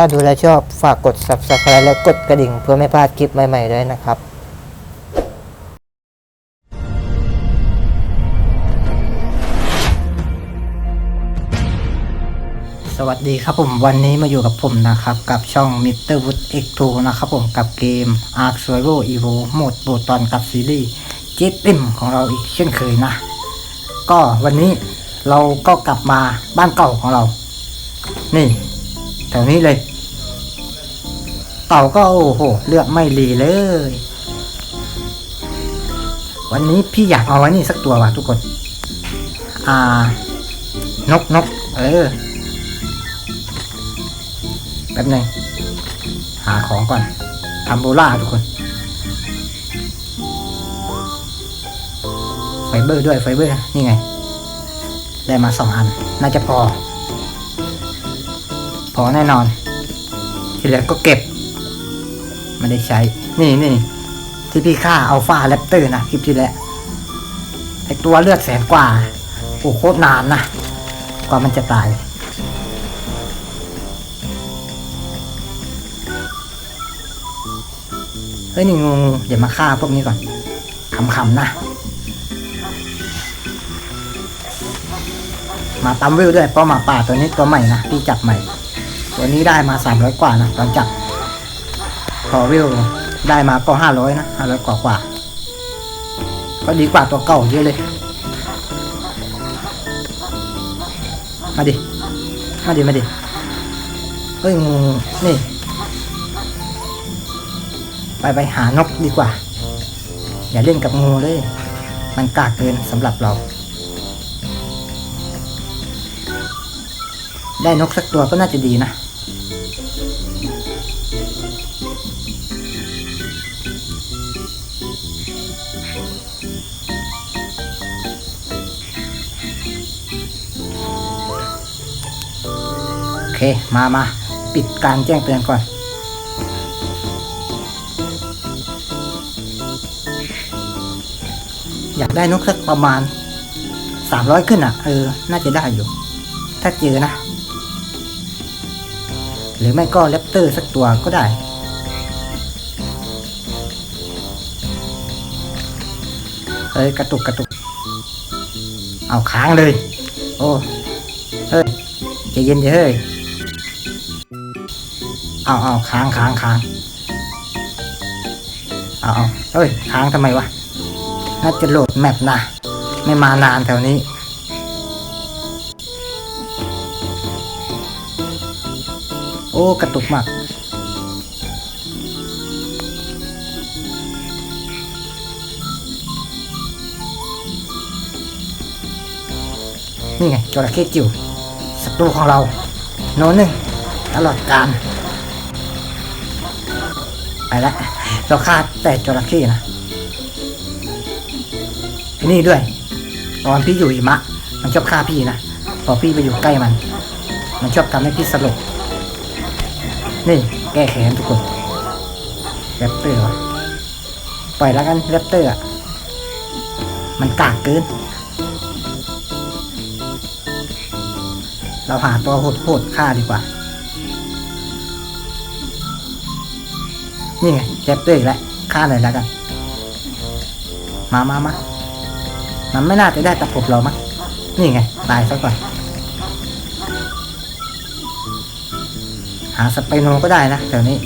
ถ้าดูแลชอบฝากกด subscribe และกดกระดิ่งเพื่อไม่พลาดคลิปใหม่ๆด้วยนะครับสวัสดีครับผมวันนี้มาอยู่กับผมนะครับ กับช่อง Mr. Wood X2 นะครับผมกับเกม Ark Survival Evo โหมดโบตอนกับซีรีส์เจ็ตติมของเราอีกเช่นเคยนะ ก็วันนี้เราก็กลับมาบ้านเก่าของเรา นี่ แถวนี้เลย เต่าก็โอ้โห เลือกไม่รีเลย วันนี้พี่อยากเอาไว้นี่สักตัวว่ะทุกคน อ่า นกนกเออ แป๊บหนึงหาของก่อนอัมโบล่าทุกคนไฟเบอร์ด้วยไฟเบอร์นี่ไง ได้มาสองอัน น่าจะพอ อแน่นอน ที่เหลือก็เก็บไม่ได้ใช้ นี่นี่ที่พี่ฆ่าอัลฟาแรปเตอร์นะคลิปที่แล้วไอตัวเลือดแสนกว่าโอ้โคตรนานนะ กว่ามันจะตาย เฮ้ย นี่งูงูเดี๋ยวมาฆ่าพวกนี้ก่อนขำๆนะ มาตามวิวด้วยเพราะหมาป่าตัวนี้ตัวใหม่นะ พี่จับใหม่ วนี้ได้มาสามร้อยกว่านะตอนจับพอวิวได้มาก็ห้าร้อยนะห้าร้อยกว่ากว่าก็ดีกว่าตัวเก่าเยอะเลย มาดิ มาดิ มาดิ เฮ้ยงูนี่ ไปไปหานกดีกว่า อย่าเล่นกับงูเลย มันกากเกินสำหรับเรา ได้นกสักตัวก็น่าจะดีนะ มามาปิดการแจ้งเตือนก่อน อยากได้นกสักประมาณสามร้อยขึ้นอะ เออ น่าจะได้อยู่ ถ้าเจอนะ หรือไม่ก็แรปเตอร์สักตัวก็ได้เฮ้ยกระตุกกระตุก เอาค้างเลย โอ้ เฮ้ยใจเย็นดิเฮ้ย เอาเอาค้างค้างค้างเอาเอาเฮ้ยค้างทำไมวะน่าจะโหลดแมปนะไม่มานานแถวนี้ โอ้กระตุกมากนี่ไงจระเข้จิ๋วศัตรูของเรา โนหนึ่งตลอดการ ไปแล้วเราฆ่าแต่จระเข้นะไอ้นี่ด้วย ตอนพี่อยู่หิมะ มันชอบฆ่าพี่นะพอพี่ไปอยู่ใกล้มัน มันชอบทำให้พี่สลบนี่แก้แค้นทุกคนแรปเตอร์วะปล่อยแล้วกันแรปเตอร์อะมันกากเกิน เราหาตัวโหดๆฆ่าดีกว่า นี่ไงแรปเตอร์อีกแล้วฆ่าหน่อยแล้วกัน มามามามันไม่น่าจะได้ตะปบเรามั้งนี่ไง ตายซะก่อน หาสไปโนก็ได้นะแถวนี้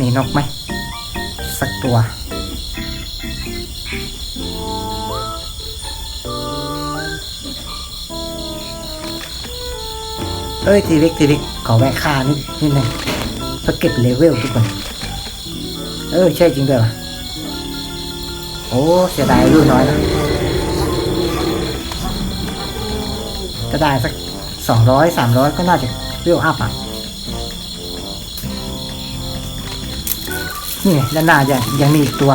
มีนกไหม สักตัว เอ้ยทีเล็กทีเล็กขอแวะค่านิดนิดหนึ่งเพื่อเก็บเลเวลทุกคนเออใช่จริงด้วยว่ะโอ้เสียดายรุ่นน้อยนะจะได้สักสองร้อยสามร้อยก็น่าจะเรียวอัพอะนี่ไงด้านหน้ายังยังมีอีกตัว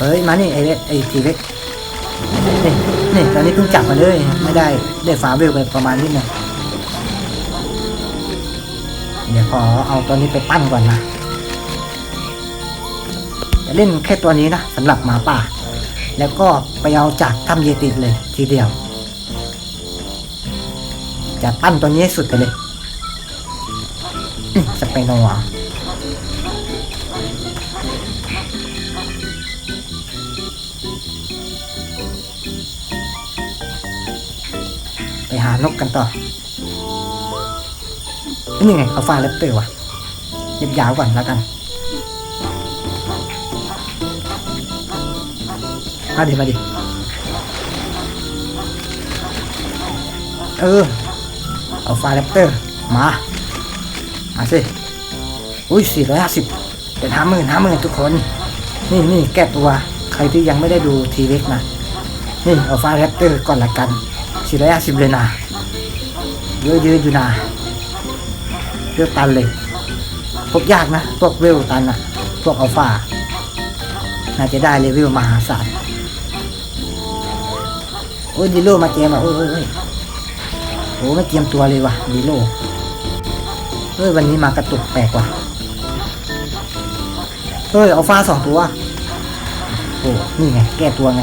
เฮ้ย มานี่ไอ้เล็กไอ้ทีเล็ก นี่ นี่ ตอนนี้เพิ่งจับมาเลย ไม่ได้ ได้ฟ้าเวลไปประมาณนิดหนึงเดี๋ยวขอเอาตัวนี้ไปปั้นก่อนนะจะเล่นแค่ตัวนี้นะสำหรับหมาป่า แล้วก็ไปเอาจากถ้ำเยติเลยทีเดียว จะปั้นตัวนี้ให้สุดไปเลยสเปนอะ นกกันต่อนี่ไงเอาฟ้าแรปเตอร์ว่ะเย็บยาวก่อนแล้วกันมาดิมาดิเออเอาฟ้าแรปเตอร์มา มาสิ อุ้ยสี่ร้อยห้าสิบเป็นห้าหมื่นห้าหมื่นทุกคน นี่นี่แก้ตัว ใครที่ยังไม่ได้ดูทีเล็กนะ นี่เอาฟ้าแรปเตอร์ก่อนละกันสี่ร้อยห้าสิบเลยนะ เยอะๆอยู่นะเวลตันเลยพบยากนะ พวกเวลตันนะพวกอัลฟาน่าจะได้เลเวลมหาศาลโอ้ยดีโลมาเจมอะโอ้ยโอ้ยโอ้ยโอ้ไม่เตรียมตัวเลยว่ะดีโลเฮ้ยวันนี้มากระตุกแปลกว่ะเฮ้ยอัลฟาสองตัวโอ้นี่ไง แก้ตัวไง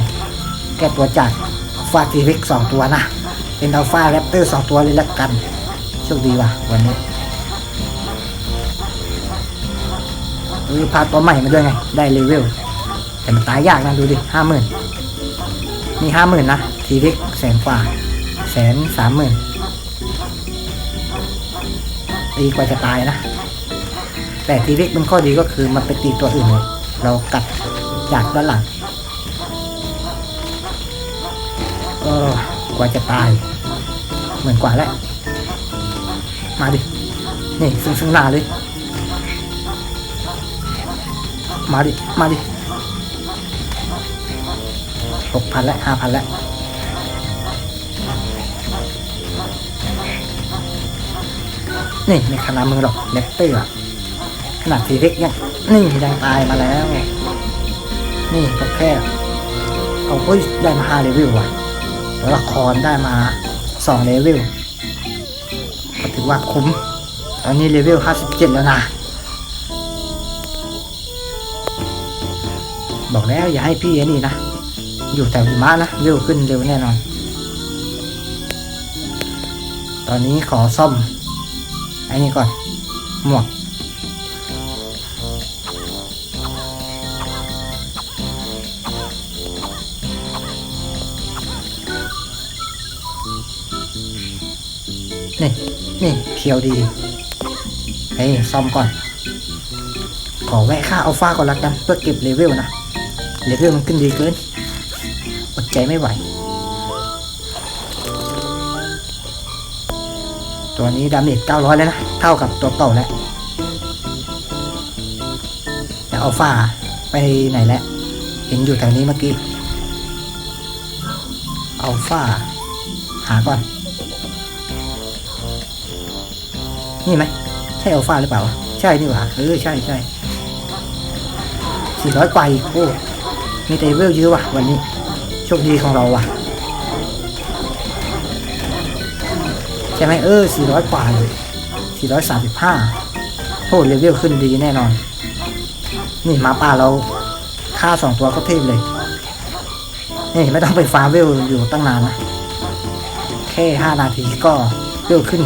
แก้ตัวจากอัลฟาทีเร็กสองตัวนะ เป็นอัลฟาแรปเตอร์สองตัวเลยละกัน โชคดีว่ะวันนี้เออพาตัวใหม่มาด้วยไง ได้เลเวล แต่มันตายยากนะ ดูดิห้าหมื่นมีห้าหมื่นนะ ทีเล็กแสนกว่า แสนสามหมื่นตีกว่าจะตายนะ แต่ทีเล็กมันข้อดีก็คือมันไปตีตัวอื่นเลยเรากัดจากด้านหลัง เออ กว่าจะตาย เหมื่นกว่าแล้ว มาดิ นี่ซึ่งซึ่งหน้าเลย มาดิ มาดิหกพันและห้าพันแล้วนี่ไม่ขนาดมึงหรอกเลปเตอร์ขนาดทีเล็กยังนี่ยังตายมาแล้ว นี่ก็แค่เอาเฮ้ยได้มาห้าเลเวลว่ะ ละครได้มาสองเลเวลก็ถือว่าคุ้ม ตอนนี้เลเวลห้าสิบเจ็ดแล้วนะ บอกแล้วอย่าให้พี่ไอ้นี่นะ อยู่แถวหิมะนะเร็วขึ้นเร็วแน่นอน ตอนนี้ขอซ่อมไอ้นี่ก่อน หมวก ขียวดีเฮ้ยซ่อมก่อน ขอแวะค่าอัลฟาก่อนละกัน เพื่อเก็บเลเวลนะ เลเวลมันขึ้นดีเกิน อดใจไม่ไหว ตัวนี้ดาเมจ900 แล้วนะ เท่ากับตัวเก่าแล้วแต่อัลฟาไปไหนแล้ว เห็นอยู่แถวนี้เมื่อกี้อัลฟาหาก่อน นี่ไหมใช่อัลฟาหรือเปล่า ใช่นี่หว่าเออใช่ใช่สี่ร้อยกว่าโอ้มีแต่เวลเยอะว่ะวันนี้โชคดีของเราว่ะใช่ไหมเออสี่ร้อยกว่าเลยสี่ร้อยสามสิบห้าโอ้เลเวลขึ้นดีแน่นอน นี่มาป่าเราฆ่าสองตัวก็เทพเลยนี่ไม่ต้องไปฟาร์มเวลอยู่ตั้งนานนะ แค่ห้านาทีก็เวลขึ้น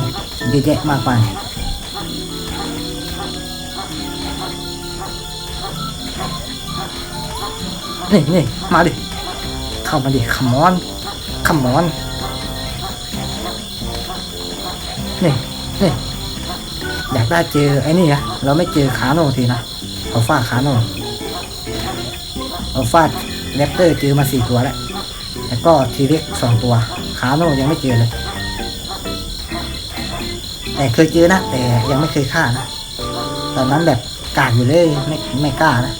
เยอะแยะมากมาย นี่นี่มาดิ เข้ามาดิขมอนขมอน นี่นี่อยากได้เจอไอ้นี่นะเราไม่เจอขาโนทีนะเอาฟาดขาโนเอาฟาดแรปเตอร์เจอมาสี่ตัวแล้ว แล้วก็ทีเล็กสองตัวขาโนยังไม่เจอเลย แต่เคยเจอนะ แต่ยังไม่เคยฆ่านะ ตอนนั้นแบบกากอยู่เลยไม่ไม่กล้านะ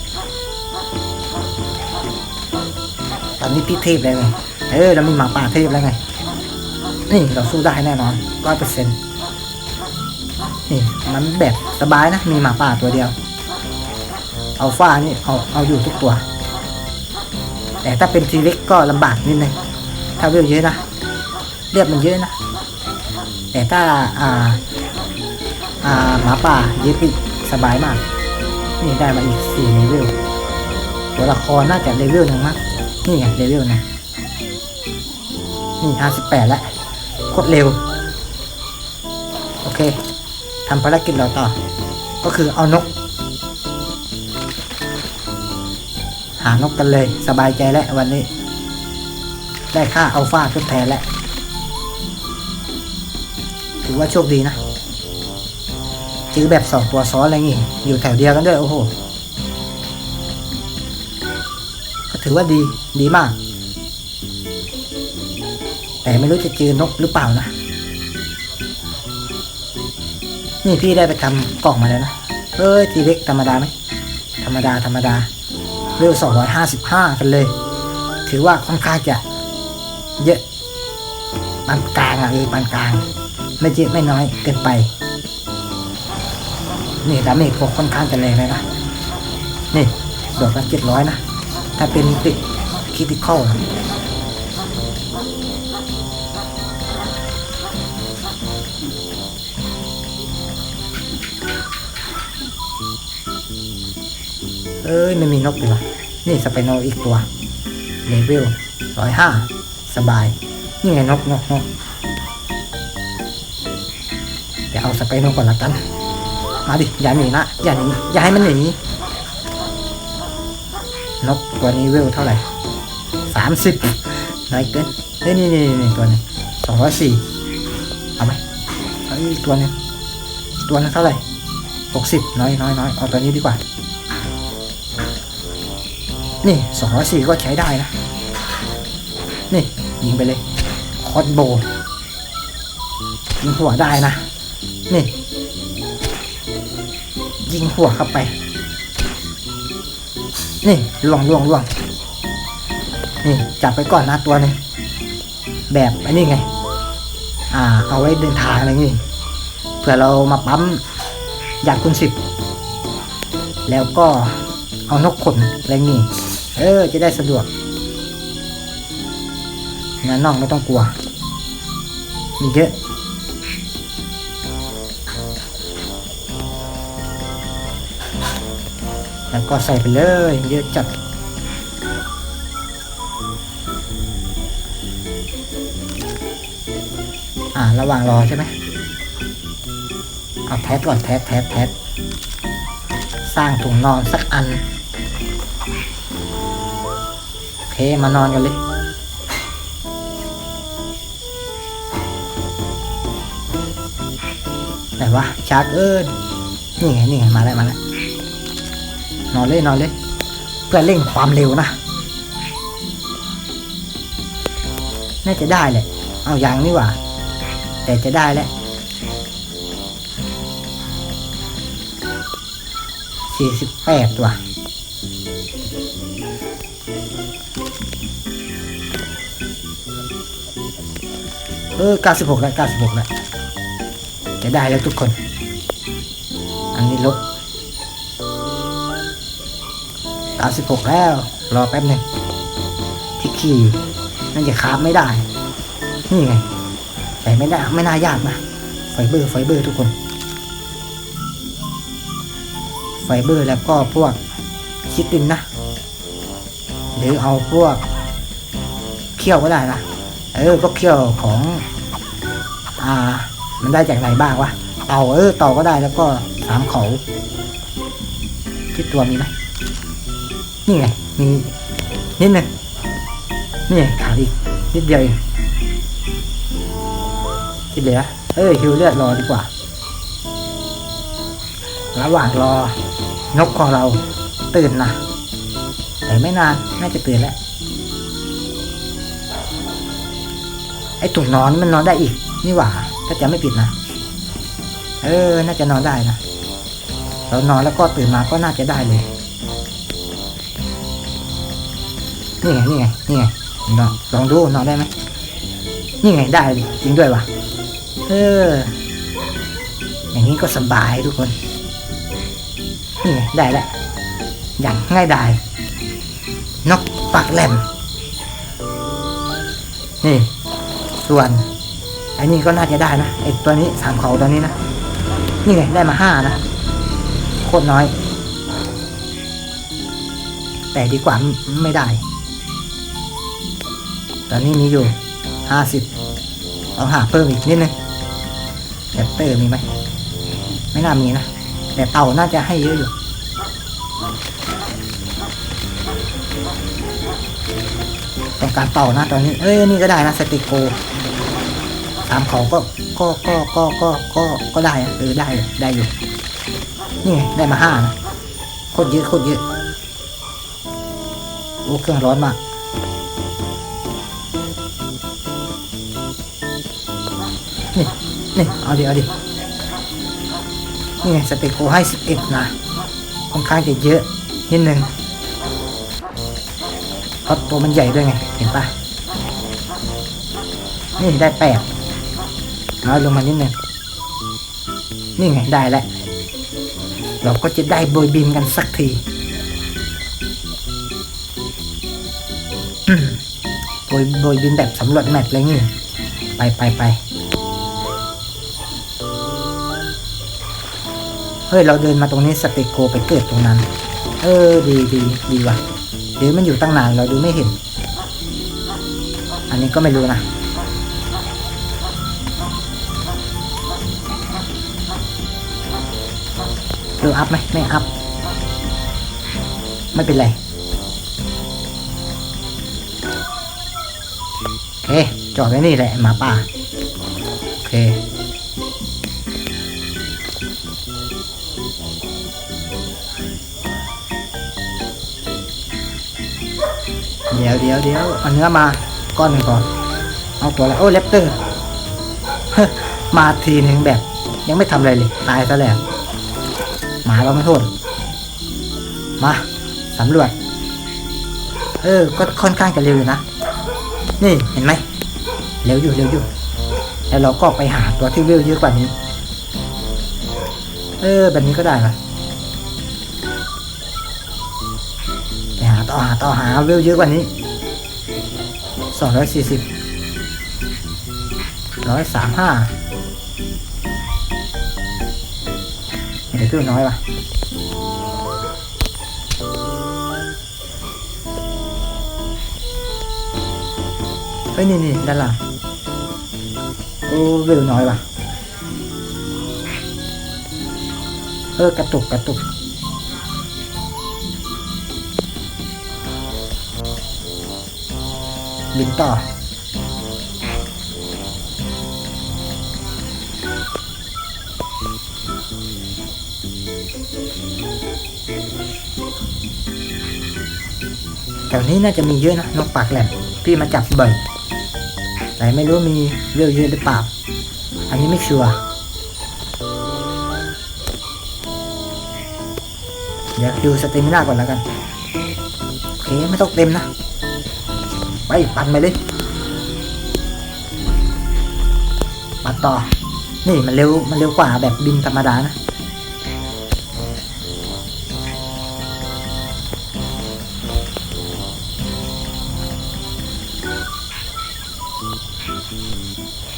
นี้พี่เทพแล้วไงเออเรามีหมาป่าเทพแล้วไง นี่เราสู้ได้แน่นอนร้อยเปอร์เซ็นต์นี่มันแบบสบายนะ มีหมาป่าตัวเดียวเอาฟ้านี่เอาเอาอยู่ทุกตัว แต่ถ้าเป็นทีเล็กก็ลำบากนิดนึงถ้าเวลเยอะนะเลือดมันเยอะนะ แต่ถ้าอ่าอ่าหมาป่าเยอะอีกสบายมาก นี่ได้มาอีกสี่เลเวลตัวละครน่าจะเลเวลหนึ่งมั้ง นี่ไงเลเวลหนึงนี่ห้าสิบแปดแล้วโคตรเร็ว โอเคทำภารกิจเราต่อ ก็คือเอานก หานกกันเลยสบายใจแล้ววันนี้ ได้ค่าอัลฟาทดแทนแล้วถือว่าโชคดีนะจื้อแบบสองตัวซ้อนอะไรงี้ อยู่แถวเดียวกันด้วย โอ้โห ถือว่าดีดีมาก แต่ไม่รู้จะจือนกหรือเปล่านะ นี่พี่ได้ไปทำกล่องมาแล้วนะเอ้ยทีเล็กธรรมดาไหมธรรมดาธรรมดาเวสองร้อยห้าสิบห้ากันเลย ถือว่าค่อนข้างจะเยอะปานกลางอะเออปานกลาง ไม่เยอะไม่น้อยเกินไป นี่ดาเมจพวกค่อนข้างจะแรงเลยนะ นี่โดดกันเจ็ดร้อยนะ ถ้าเป็นติดคิติคอลนะเอ้ย ไม่มีนกเลยวะนี่สไปโนอีกตัวเลเวลร้อยห้าสบาย นี่ไงนกนกนกเดี๋ยวเอาสไปโนก่อนละกัน มาดิ อย่าหนีนะ อย่าหนีอย่าให้มันหนี นกตัวนี้เวลเท่าไหร่สามสิบน้อยเกินเฮ้ยนี่นี่นี่ตัวนี้สองร้อยสี่เอาไหมเอาอีกตัวนึงตัวนั้นเท่าไหร่หกสิบน้อยน้อยน้อยเอาตัวนี้ดีกว่า นี่สองร้อยสี่ก็ใช้ได้นะ นี่ยิงไปเลยคอสโบยิงหัวได้นะ นี่ ยิงหัวเข้าไป นี่ล่วงล่วงล่วงนี่จับไปก่อนนะตัวนึงแบบอันนี้ไง อ่า เอาไว้เดินทางอะไรงี้เผื่อเรามาปั๊มอยากคุณสิบแล้วก็เอานกขนอะไรงี้เออ จะได้สะดวกงานน้องไม่ต้องกลัว มีเยอะ แล้วก็ใส่ไปเลย เยอะจัด อ่า ระหว่างรอใช่ไหมเอาแทสก่อนแทสแทสแทสสร้างถุงนอนสักอัน โอเค มานอนกันเลยไหนวะชาร์กเอิญนี่ไง นี่ไง มาแล้วมาแล้ว นอนเลยนอนเลย เพื่อเร่งความเร็วนะ น่าจะได้แหละเอาอย่างนี่ว่า แต่จะได้แหละสี่สิบแปดตัวเออเก้าสิบหกแล้วเก้าสิบหกแล้วจะได้แล้วทุกคน 36 แล้ว รอแป๊บหนึ่งที่ขี่นั่นจะค้าไม่ได้ นี่ไง แต่ไม่ได้ไม่น่ายากนะ ไฟเบอร์ ไฟเบอร์ทุกคน ไฟเบอร์แล้วก็พวกชิตินนะ หรือเอาพวกเขี่ยวก็ได้นะ เออ ก็เขี่ยวของ อ่า มันได้จากไหนบ้างวะ เต่าเออ เต่าก็ได้แล้วก็สามเขาที่ตัวมีไหม นี่ไงมีนิดนึ่งนี่ไงขาดอีกนิดเดียวเองคิดเหลือเอ้ยฮิวเลือดรอดีกว่า ระหว่างรอนกของเราตื่นนะแต่ไม่นานน่าจะตื่นแล้วไอ้ถุงนอนมันนอนได้อีก นี่หว่าถ้าจะไม่ผิดนะ เออ น่าจะนอนได้นะเรานอนแล้วก็ตื่นมาก็น่าจะได้เลย นี่ไงนี่ไงนี่ไงลองลองดูนอนได้ไหมนี่ไงได้ดิจริงด้วยวะเออ อย่างนี้ก็สบายทุกคน นี่ไงได้แล้วอย่างง่ายดายนกปากแหลมนี่ ส่วนไอ้นี่ก็น่าจะได้นะไอ้ตัวนี้สามเขาตัวนี้นะนี่ไงได้มาห้านะโคตรน้อย แต่ดีกว่าไม่ได้ ตอนนี้มีอยู่ห้าสิบเอาหาเพิ่มอีกนิดนึงแรปเตอร์มีไหม ไม่น่ามีนะ แต่เต่าน่าจะให้เยอะอยู่ ต้องการเต่านะตอนนี้ เอ้ย นี่ก็ได้นะ สติโกสามเขาก็ ก็ ก็ ก็ ก็ ก็ ก็ได้เออได้ ได้อยู่ นี่ไงได้มาห้านะ โคตรเยอะ โคตรเยอะ โอ้ เครื่องร้อนมาก นี่เอาดิเอาดินี่ไงสเต็กโกให้สิบเอ็ดนะค่อนข้างจะเยอะนิดนึงเพราะตัวมันใหญ่ด้วยไง เห็นปะนี่ได้แปดเอาลงมานิดนึงนี่ไงได้แล้ว เราก็จะได้โบยบินกันสักทีอืมโบยโบยบินแบบสำรวจแมปเลยนี่ ไปไปไป เฮ้ยเราเดินมาตรงนี้สเต็กโกไปเกิดตรงนั้น เออดีดีดีว่ะหรือมันอยู่ตั้งนานเราดูไม่เห็น อันนี้ก็ไม่รู้นะเรืออัพไหมไม่อัพ ไม่เป็นไรโอเคจอดไว้นี่แหละหมาป่า โอเค ดี๋ยวเดี๋ยวเดี๋ยวเอาเนื้อมาก้อนหนึ่งก่อน เอาตัวอะไรโอ้เลปเตอร์มาทีหนึ่งแบบ ยังไม่ทำอะไรเลย ตายซะแล้วหมาเราไม่โทษ มาสำรวจ เออ ก็ค่อนข้างจะเร็วอยู่นะ นี่เห็นไหมเร็วอยู่เร็วอยู่ แล้วเราก็ไปหาตัวที่เร็วเยอะกว่านี้ เออ แบบนี้ก็ได้นะ ต่อหาต่อหาเร็วเยอะกว่านี้สองร้อยสี่สิบร้อยสามห้าเดี๋ยวขึ้นน้อยว่ะเฮ้ยนี่นี่ด้านหลังโอ้เร็วน้อยว่ะเออกระตุกกระตุก บินต่อ แถวนี้น่าจะมีเยอะนะนกปากแหลมพี่มาจับบ่อยแต่ไม่รู้มีเรื่องเยอะหรือเปล่า อันนี้ไม่ชัวร์เดี๋ยวดูสเตมิน่าก่อนแล้วกันโอเคไม่ต้องเต็มนะ ไปปั่นไปเลยปั่นต่อ นี่มันเร็วมันเร็วกว่าแบบบินธรรมดานะ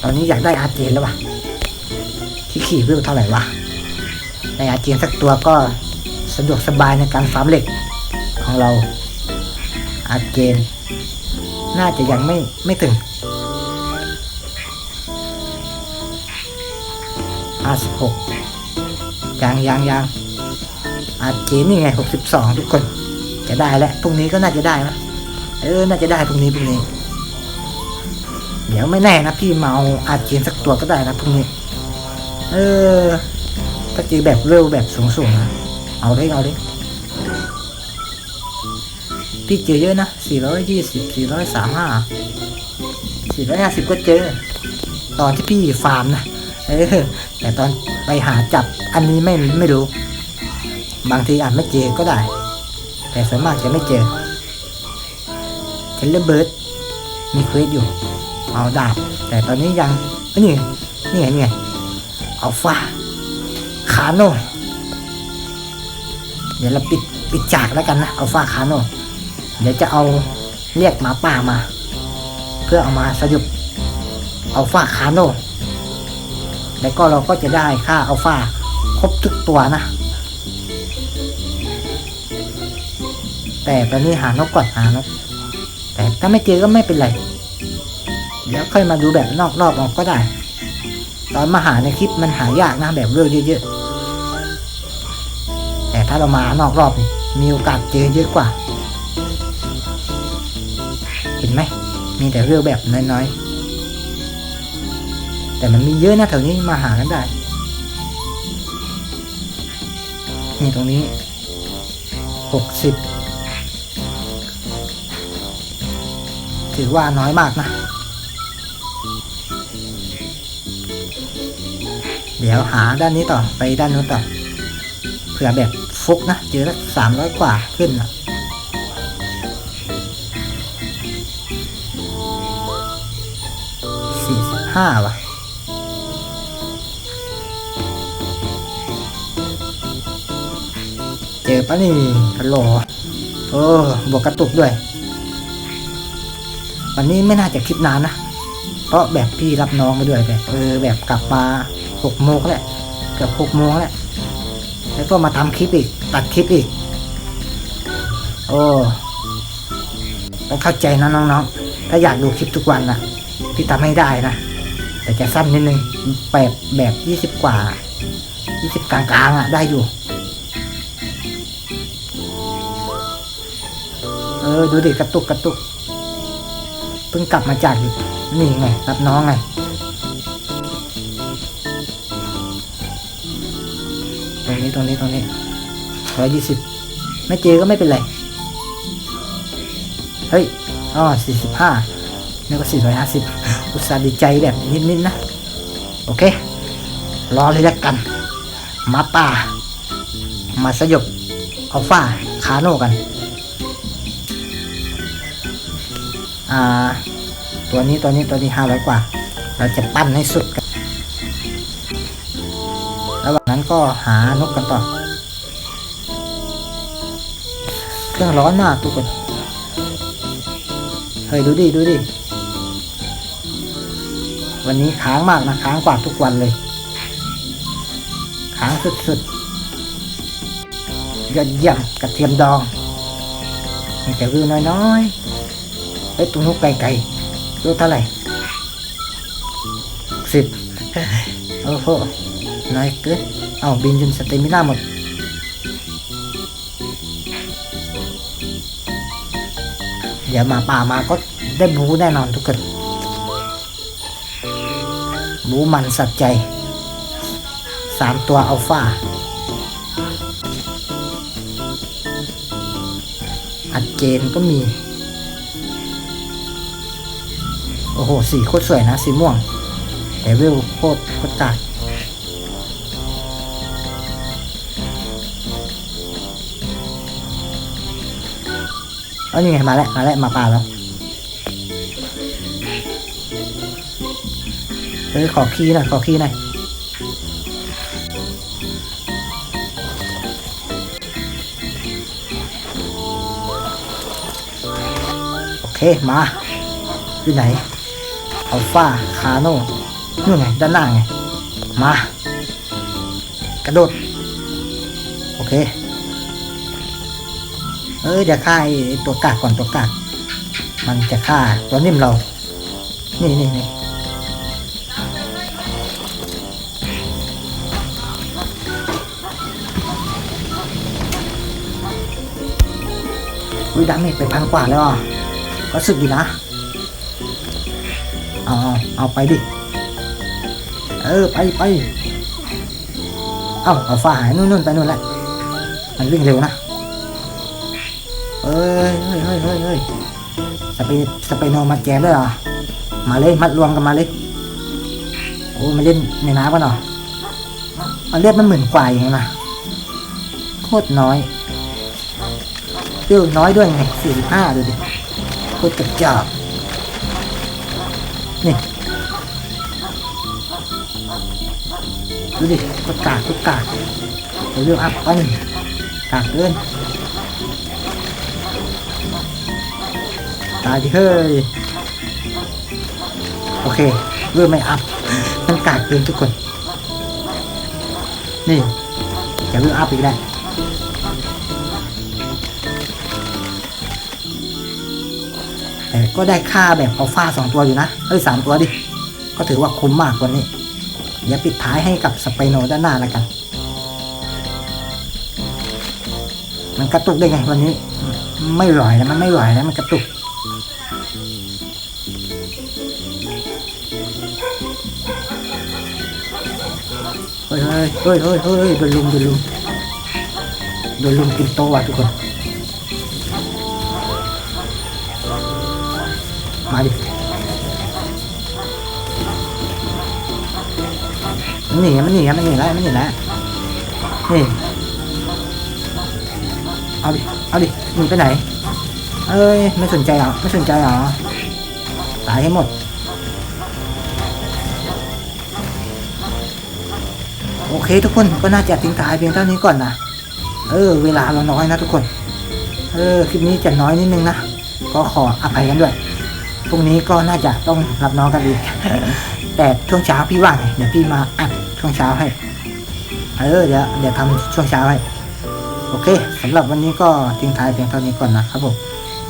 ตอนนี้อยากได้อาร์เจนแล้ววะที่ขี่วิวเท่าไหร่วะได้อาร์เจนสักตัวก็สะดวกสบายในการฟาร์มเหล็กของเราอาร์เจน น่าจะยังไม่ไม่ถึงอาสิบหกยังยังยังอาเจนนี่ไงหกสิบสองทุกคน จะได้แล้วพรุ่งนี้ก็น่าจะได้นะเออ น่าจะได้พรุ่งนี้พรุ่งนี้ เดี๋ยวไม่แน่นะพี่เมาอาจเจีนสักตัวก็ได้นะพรุ่งนี้ เออถ้าเจอแบบเร็วแบบสูงๆนะ เอาได้เอาได้ พี่เจอเยอะนะ 420 435 450 ก็เจอ ตอนที่พี่ฟาร์มนะ เออ แต่ตอนไปหาจับอันนี้ไม่ไม่รู้ บางทีอาจไม่เจอก็ได้ แต่ส่วนมากจะไม่เจอเทเลเบิร์ดมีเควสอยู่ เอาดาบ แต่ตอนนี้ยังเนี่นี่ไงนี่ไงเอาฟ้าคาโนเดี๋ยวเราปิดปิดจากแล้วกันนะเอาฟ้าคาโน เดี๋ยวจะเอาเรียกหมาป่ามา เพื่อเอามาสยุบอัลฟาคาโนแล้วก็เราก็จะได้ค่าอัลฟาครบทุกตัวนะ แต่ตอนนี้หานกก่อนหานกแต่ถ้าไม่เจอก็ไม่เป็นไรเดี๋ยวค่อยมาดูแบบนอกรอบเอาก็ได้ ตอนมาหาในคลิปมันหายากนะแบบเรื่องเยอะๆ แต่ถ้าเรามานอกรอบนี่มีโอกาสเจอเยอะกว่า เห็นไหมมีแต่เรื่องแบบน้อยๆ แต่มันมีเยอะนะแถวนี้มาหากันได้ นี่ตรงนี้หกสิบถือว่าน้อยมากนะ เดี๋ยวหาด้านนี้ต่อไปด้านนู้นต่อเผื่อแบบฟุกนะ เจอสักสามร้อยกว่าขึ้นอะ ห้าว่ะเจอปะนี่ฮัลโหลโอ้บวกกระตุกด้วย วันนี้ไม่น่าจะคลิปนานนะ เพราะแบบพี่รับน้องไปด้วยแบบเออแบบกลับมาหกโมงแหละเกือบหกโมงแหละแล้วก็มาทำคลิปอีก ตัดคลิปอีก โอ้ต้องเข้าใจนะน้องๆ ถ้าอยากดูคลิปทุกวันนะพี่ทำให้ได้นะ แต่จะสั้นนิดนึงแบบแบบยี่สิบกว่ายี่สิบกลางๆอะ ได้อยู่ เออ ดูดิกระตุกกระตุกเพิ่งกลับมาจากนี่ไงรับน้องไงตรงนี้ตรงนี้ตรงนี้ร้อยยี่สิบไม่เจอก็ไม่เป็นไร เฮ้ยอ๋อสี่สิบห้า นี่ก็สี่ร้อยห้าสิบอุตส่าห์ดีใจแบบนิดๆนะ โอเค รอเลยละกัน มาป่า มาสยบอัลฟาคาโน่กัน อ่า ตัวนี้ตัวนี้ตัวนี้ห้าร้อยกว่า เราจะปั้นให้สุดกันระหว่างนั้นก็หานกกันต่อ เครื่องร้อนมากทุกคน เฮ้ย ดูดิ ดูดิ วันนี้ค้างมากนะค้างกว่าทุกวันเลย ค้างสุดๆยอดเยี่ยมกระเทียมดองมีแต่วิวน้อยๆเอ้ตรงนกไก่ๆรู้เท่าไหร่สิบโอ้โหน้อยเกินเอาบินจนสเตมิน่าหมดเดี๋ยวมาป่ามาก็ได้บูแน่นอนทุกคน บูมันสัจใจสามตัวอัลฟาอัดเจนก็มี โอ้โห สีโคตรสวยนะ สีม่วง แต่วิวโคตรโคตรจัดเอานี่ไงมาแล้ว มาแล้ว มาป่าแล้ว เฮ้ยขอคีย์หน่อยขอคีย์หน่อยโอเคมาอยู่ไหนอัลฟาคาโน่นู่นไงด้านหน้าไง มา กระโดด โอเค เอ้ยเดี๋ยวฆ่าไอ้ตัวกากก่อนตัวกาก มันจะฆ่าตัวนิ่มเรา นี่นี่นี่ วิดาเมจไปพันกว่าแล้วอะก็สึกดีนะ เอาเอาไปดิ เออ ไปไปเอาเอาฟ้าหายนู่นนู่นไปนู่นแหละมันวิ่งเร็วนะเอ้ยเฮ้ยเฮ้ยเฮ้ยเฮ้ยสเปสเปโนมาแจมด้วยเหรอ มาเลย มัดรวมกันมาเลยโอ้มาเล่นในน้ำกันเหรอมาเลือดมันหมื่นกว่าเองนะโคตรน้อย เรื่องน้อยด้วยไงสี่สิบห้าดูดิโคตรกระจอกนี่ดูดิโคตรกากโคตรกากเดี๋ยวเรื่องอัพปั้นกากเกินตายดิเฮ้ยโอเคเริ่มไม่อัพมันกากเกินทุกคน นี่จะเริ่มอัพอีกแล้ ก็ได้ค่าแบบอัลฟาสองตัวอยู่นะเอ้ยสามตัวดิ ก็ถือว่าคุ้มมากกว่านี้เดี๋ยวปิดท้ายให้กับสไปโนด้านหน้าแล้วกัน มันกระตุกได้ไงวันนี้ ไม่ไหวแล้วมันไม่ไหวแล้วมันกระตุก เฮ้ยเฮ้ยเฮ้ยเฮ้ยเฮ้ยโดนลุมโดนลุมโดนลุมกินโตว่ะทุกคน มาดิมันหนีมันหนีมันหนีแล้วมันหนีแล้วนี่เอาดิ เอาดิหนีไปไหน เอ้ย ไม่สนใจเหรอ ไม่สนใจเหรอ ตายให้หมด โอเคทุกคนก็น่าจะทิ้งท้ายเพียงเท่านี้ก่อนนะ เออ เวลาเราน้อยนะทุกคน เออ คลิปนี้จะน้อยนิดนึงนะ ก็ขออภัยกันด้วย รุ่งนี้ก็น่าจะต้องรับน้องกันอีกแต่ช่วงเช้าพี่ว่างไงเดี๋ยวพี่มาอัดช่วงเช้าให้ เออเดี๋ยวเดี๋ยวทำช่วงเช้าให้ โอเคสำหรับวันนี้ก็ทิ้งท้ายเพียงเท่านี้ก่อนนะครับผม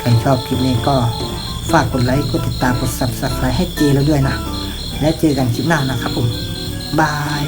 ใครชอบคลิปนี้ก็ฝากกดไลค์กดติดตามกด subscribe ให้เจแล้วด้วยนะ และเจอกันคลิปหน้านะครับผมบาย